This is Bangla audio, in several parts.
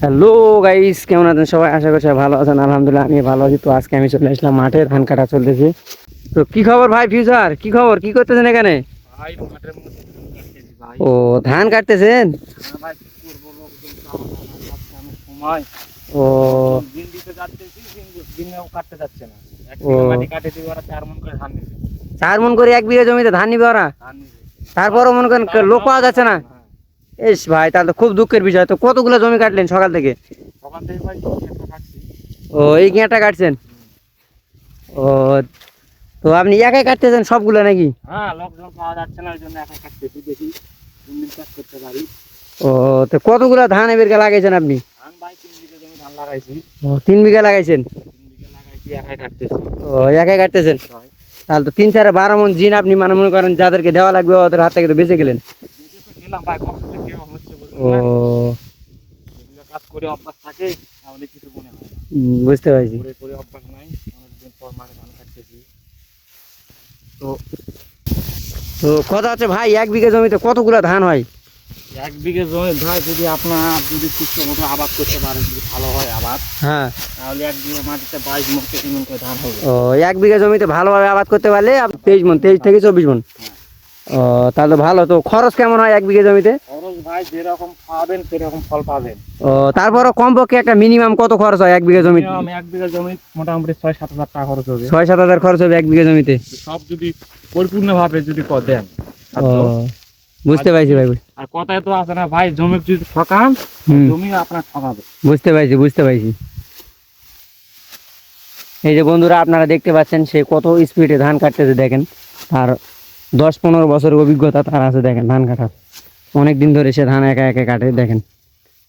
হ্যালো গাইস কেমন আছেন সবাই? আশা করছি ভালো আছেন। আলহামদুলিল্লাহ আমি ভালো আছি। তো আজকে আমি চলে আসলাম মাঠে ধান কাটা চলতেছে। তো কি খবর ভাই ফিউচার কি খবর? কি করতেছেন এখানে? ও ধান কাটতেছেন? হ্যাঁ ও। চার মন করে এক বিঘা জমিতে ধান নিবে ওরা? তারপরও মনে করেন লোক পাওয়া যাচ্ছে না। এস ভাই তাহলে খুব দুঃখের বিষয়। তো কতগুলো জমি কাটলেন সকাল থেকে? সকাল থেকে ভাই ও এই গিয়াটা কাটছেন? ও তো আপনি একাই কাটতেছেন সবগুলো নাকি? হ্যাঁ লোকজন পাওয়া যাচ্ছে না ওই জন্য একা কাটতেছি দেখি কোন চাষ করতে পারি। ও তো কতগুলো ধান এবার লাগাইছেন আপনি? ধান ভাই তিন বিঘা জমি ধান লাগাইছি। ও তিন বিঘা লাগাইছেন? তিন বিঘা লাগাইছি একাই কাটতেছি। ও একাই কাটতেছেন? তাহলে তো তিন চারে বারো মন জিন আপনি মানে মনে করেন যাদেরকে দেওয়া লাগবে ওদের হাত থেকে তো বেঁচে গেলেন। গেলাম ভাই কষ্ট তো কেউ হচ্ছে বুঝলেন ও? কাজ করে অভ্যাস থাকে তাহলে কিছু মনে হয় বুঝতে পারছি। করে করে অভ্যাস নাই অনেকদিন পর মাঠে ধান কাটতেছি। তো তো কথা হচ্ছে ভাই এক বিঘা জমিতে কতগুলো ধান হয়? এক বিঘে জমি ভাই যদি আপনার যদি ঠিকঠাক মতো আবাদ করতে পারেন যদি ভালো হয় আবাদ হ্যাঁ। তাহলে এক বিঘা মাটিতে বাইশ মন থেকে মন করে ধান হবে। ও এক বিঘা জমিতে ভালোভাবে আবাদ করতে পারলে তেইশ মন তেইশ থেকে চব্বিশ মন। ও তাহলে ভালো তো খরচ কেমন হয় এক বিঘা জমিতে? ভাই যেরকম পাবেন সেরকম ফল পাবেন। ও তারপরও কমপক্ষে একটা মিনিমাম কত খরচ হয় এক বিঘা জমিতে? এক বিঘা জমি মোটামুটি ছয় সাত হাজার টাকা খরচ হবে। ছয় সাত হাজার খরচ হবে এক বিঘা জমিতে? সব যদি পরিপূর্ণভাবে যদি দেন বুঝতে পারছি ভাই আর কথায় তো আছে না ভাই জমি যদি ঠকান জমি আপনার ঠকাবে। বুঝতে পারছি বুঝতে পারছি। এই যে বন্ধুরা আপনারা দেখতে পাচ্ছেন সে কত স্পিডে ধান কাটতেছে দেখেন। আর দশ পনেরো বছরের অভিজ্ঞতা তার আছে দেখেন ধান কাটার। অনেক দিন ধরে সে ধান একা একা কাটে দেখেন।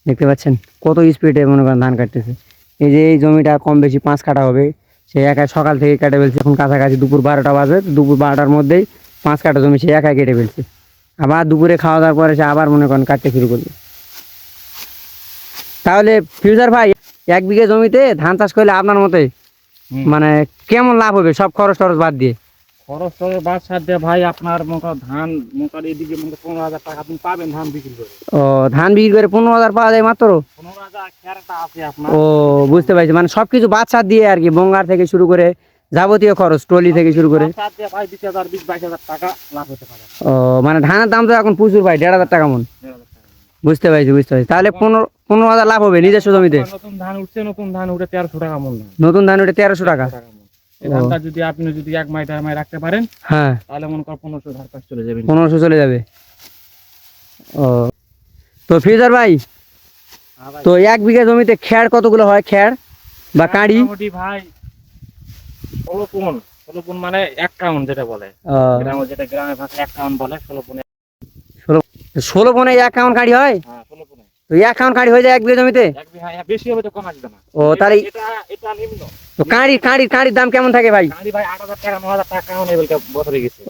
দেখতে পাচ্ছেন? কত স্পিডে মনে করেন ধান কাটতেছে। এই যে এই জমিটা কম বেশি পাঁচ কাটা হবে সে একা সকাল থেকে কেটে ফেলছে এখন কাছাকাছি দুপুর বারোটা বাজে দুপুর বারোটার মধ্যেই পাঁচ কাটা জমি সে একা কেটে ফেলছে। আবার দুপুরে খাওয়া দাওয়ার পরে সে আবার মনে করেন কাটতে শুরু করবে তাহলে ফিউচার ভাই এক বিঘা জমিতে ধান চাষ করলে আপনার মতে মানে কেমন লাভ হবে? সব খরচ টরচ বাদ দিয়ে। খরচ টরচ বাদ সার দিয়ে ভাই আপনার মোটা ধান মোটার এদিকে মোটা পনেরো হাজার টাকা আপনি পাবেন ধান বিক্রি করে। ও ধান বিক্রি করে পনেরো হাজার পাওয়া যায় মাত্র? পনেরো হাজার খেয়ারটা আছে আপনার। ও বুঝতে পারছি। মানে সব কিছু বাদ সার দিয়ে আর কি বঙ্গার থেকে শুরু করে যাবতীয় খরচ ট্রলি থেকে শুরু করে। ও মানে ধানের দাম তো এখন প্রচুর ভাই দেড় হাজার টাকা মন। বুঝতে পারছি বুঝতে পারছি। তাহলে পনেরো পনেরো হাজার লাভ হবে নিজস্ব জমিতে? নতুন ধান উঠছে নতুন ধান উঠে তেরোশো টাকা মূল ধান নতুন ধান উঠে তেরোশো টাকা। এই ধানটা যদি আপনি যদি এক মাই দেড় মাই রাখতে পারেন হ্যাঁ। তাহলে মনে কর পনেরোশো ধার চলে যাবে। পনেরোশো চলে যাবে। ও। তো ফিউচার ভাই হ্যাঁ তো এক বিঘা জমিতে খ্যাড় কতগুলো হয় খ্যাড় বা কাঁড়ি? মোটামুটি ভাই ষোলো পুন মানে এক কাউন্ট যেটা বলে। গ্রামে যেটা গ্রামের ভাষায় এক কাউন্ট বলে ষোলো পুনে। ষোলো পনে এক কাউন্ট কাঁড়ি হয়? হ্যাঁ ষোলো তো এক কাউন্ট কাঁড়ি হয়ে যায় এক বিঘা জমিতে? এক বিঘা হ্যাঁ, বেশি হবে তো কম আসবে না। ও তাহলে এটা এটা নিম্ন। তো কাঁড়ির কাঁড়ির দাম কেমন থাকে ভাই?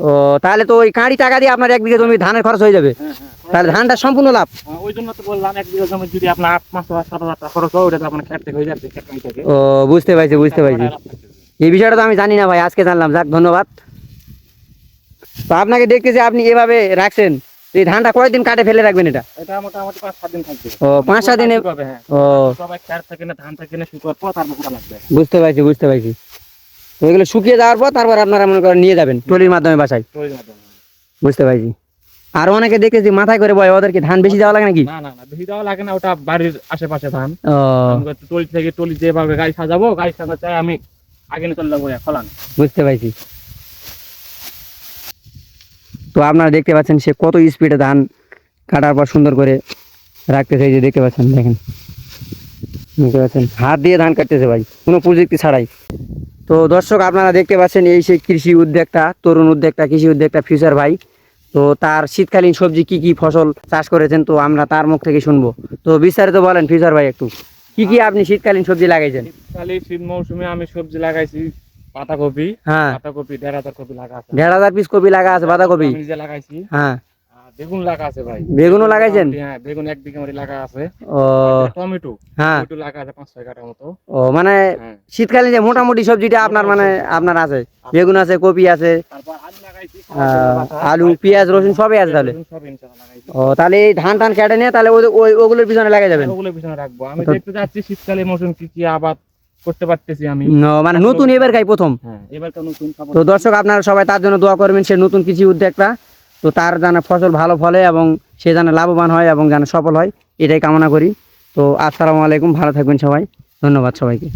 ও তাহলে তো ওই কাঁড়ি টাকা দিয়ে আপনার এক বিঘা জমি ধানের খরচ হয়ে যাবে। হ্যাঁ হ্যাঁ। তাহলে ধানটা সম্পূর্ণ লাভ। হ্যাঁ, ওই জন্য তো বললাম এক বিঘা জমি যদি আপনার আট পাঁচ সাত হাজার টাকা খরচ হয় ওটা তো আপনার খেট থেকে হয়ে যাচ্ছে ও বুঝতে পারছি বুঝতে পারছি। এই বিষয়টা তো আমি জানি না ভাই আজকে জানলাম। যাক ধন্যবাদ। তো আপনাকে দেখতেছি আপনি এভাবে রাখছেন। এই ধানটা কয়েকদিন কাটে ফেলে রাখবেন এটা? এটা মোটামুটি পাঁচ সাত দিন থাকবে। ও পাঁচ সাত দিনে হ্যাঁ। ও। সবাই খেট থেকে না ধান থেকে না শুকার পর তারপর লাগবে। বুঝতে পারছি বুঝতে পারছি। এগুলো শুকিয়ে যাওয়ার পর তারপর আপনারা মনে করেন নিয়ে যাবেন ট্রলির মাধ্যমে বাসায়। তৈরি হবে। বুঝতে পারছি। আর অনেকে দেখেছি মাথায় করে বয় ওদেরকে ধান বেশি দেওয়া লাগে নাকি? না না না বেশি দেওয়া লাগে না ওটা বাড়ির আশেপাশে ধান। টলি থেকে টলি যেভাবে গাড়ি সাজাবো গাড়ি সাজা চাই আমি আগে চলে যাব ফলান বুঝতে পারছি। তো আপনারা দেখতে পাচ্ছেন সে কত স্পিডে ধান কাটার পর সুন্দর করে রাখতেছে, এই যে দেখতে পাচ্ছেন, দেখেন। দেখতে পাচ্ছেন, হাত দিয়ে ধান কাটতেছে ভাই, কোনো প্রযুক্তি ছাড়াই। তো দর্শক, আপনারা দেখতে পাচ্ছেন এই সেই কৃষি উদ্যোক্তা, তরুণ উদ্যোক্তা, কৃষি উদ্যোক্তা ফিউচার ভাই। তো তার শীতকালীন সবজি কি কি ফসল চাষ করেছেন, তো আমরা তার মুখ থেকে শুনব। তো বিস্তারিত বলেন ফিউচার ভাই একটু। কি কি আপনি শীতকালীন সবজি লাগাইছেন? শীত মৌসুমে আমি সবজি লাগাইছি। পাতাকপি হ্যাঁ। পাতাকপি দেড় হাজার কপি লাগা আছে। দেড় হাজার পিস কপি লাগা আছে বাঁধাকপি। নিজে লাগাইছি। হ্যাঁ। বেগুন লাগা আছে ভাই। বেগুনও লাগাইছেন? হ্যাঁ বেগুন এক বিঘা মতো লাগা আছে। ও। টমেটো। হ্যাঁ। টমেটো লাগা আছে পাঁচ ছয় কাঠার মতো। ও মানে হ্যাঁ। শীতকালীন যে মোটামুটি সবজিটা আপনার মানে আপনার আছে বেগুন আছে কপি আছে আলু পেঁয়াজ রসুন সবই আছে তাহলে? ও তাহলে এই ধান টান কেটে নিয়ে তাহলে ওই- ওগুলোর পিছনে লাগিয়ে যাবেন? ওগুলো পিছনে রাখব। আমি দেখতে যাচ্ছি শীতকালে মৌসুম কি কি আবাদ করতে পারতেছি আমি। মানে নতুন এবার খাই প্রথম। হ্যাঁ তো তো দর্শক আপনারা সবাই তার জন্য দোয়া করবেন সে নতুন কৃষি উদ্যোগটা তো তার যেন ফসল ভালো ফলে এবং সে যেন লাভবান হয় এবং যেন সফল হয় এটাই কামনা করি। তো আসসালামু আলাইকুম ভালো থাকবেন সবাই। ধন্যবাদ সবাইকে।